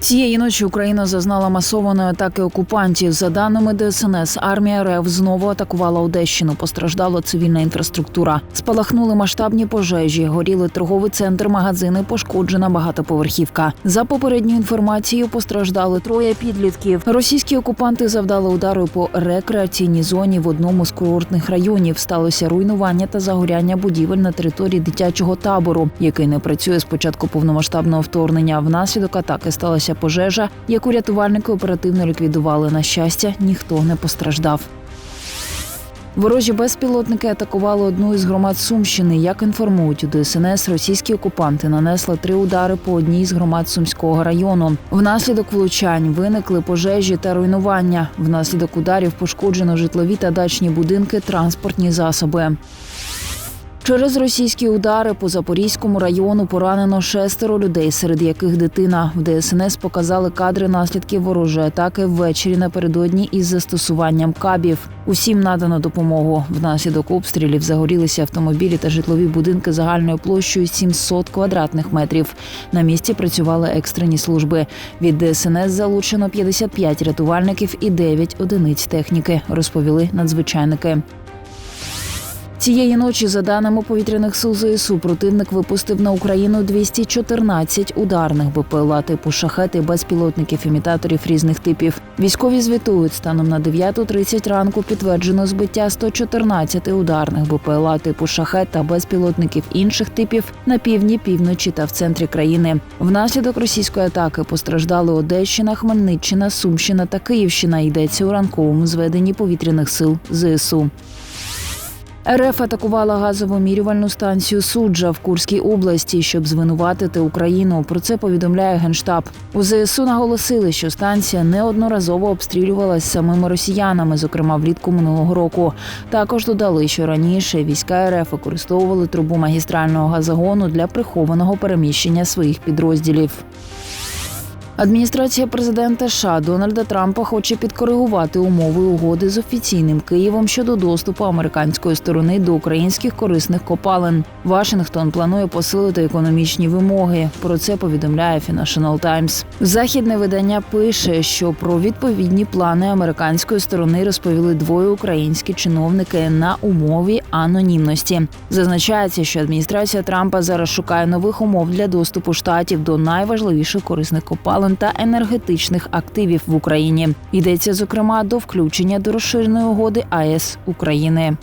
Цієї ночі Україна зазнала масованої атаки окупантів. За даними ДСНС, армія РФ знову атакувала Одещину. Постраждала цивільна інфраструктура. Спалахнули масштабні пожежі, горіли торговий центр, магазини, пошкоджена багатоповерхівка. За попередньою інформацією, постраждали троє підлітків. Російські окупанти завдали удару по рекреаційній зоні в одному з курортних районів. Сталося руйнування та загоряння будівель на території дитячого табору, який не працює з початку повномасштабного вторгнення. Внаслідок атаки сталася пожежа, яку рятувальники оперативно ліквідували. На щастя, ніхто не постраждав. Ворожі безпілотники атакували одну із громад Сумщини. Як інформують у ДСНС, російські окупанти нанесли три удари по одній з громад Сумського району. Внаслідок влучань виникли пожежі та руйнування. Внаслідок ударів пошкоджено житлові та дачні будинки, транспортні засоби. Через російські удари по Запорізькому району поранено шестеро людей, серед яких дитина. В ДСНС показали кадри наслідків ворожої атаки ввечері напередодні із застосуванням кабів. Усім надано допомогу. Внаслідок обстрілів загорілися автомобілі та житлові будинки загальною площею 700 квадратних метрів. На місці працювали екстрені служби. Від ДСНС залучено 55 рятувальників і 9 одиниць техніки, розповіли надзвичайники. Цієї ночі, за даними повітряних сил ЗСУ, противник випустив на Україну 214 ударних БПЛА типу шахети безпілотників імітаторів різних типів. Військові звітують станом на 9.30 ранку підтверджено збиття 114 ударних БПЛА типу шахет та безпілотників інших типів на півдні, півночі та в центрі країни. Внаслідок російської атаки постраждали Одещина, Хмельниччина, Сумщина та Київщина. Йдеться у ранковому зведенні повітряних сил ЗСУ. РФ атакувала газову мірювальну станцію суджа в Курській області, щоб звинуватити Україну. Про це повідомляє генштаб. У ЗСУ наголосили, що станція неодноразово обстрілювалась самими росіянами, зокрема влітку минулого року. Також додали, що раніше війська РФ використовували трубу магістрального газогону для прихованого переміщення своїх підрозділів. Адміністрація президента США Дональда Трампа хоче підкоригувати умови угоди з офіційним Києвом щодо доступу американської сторони до українських корисних копалин. Вашингтон планує посилити економічні вимоги. Про це повідомляє Financial Times. Західне видання пише, що про відповідні плани американської сторони розповіли двоє українські чиновники на умові анонімності. Зазначається, що адміністрація Трампа зараз шукає нових умов для доступу штатів до найважливіших корисних копалин та енергетичних активів в Україні. Йдеться зокрема до включення до розширеної угоди АЕС України.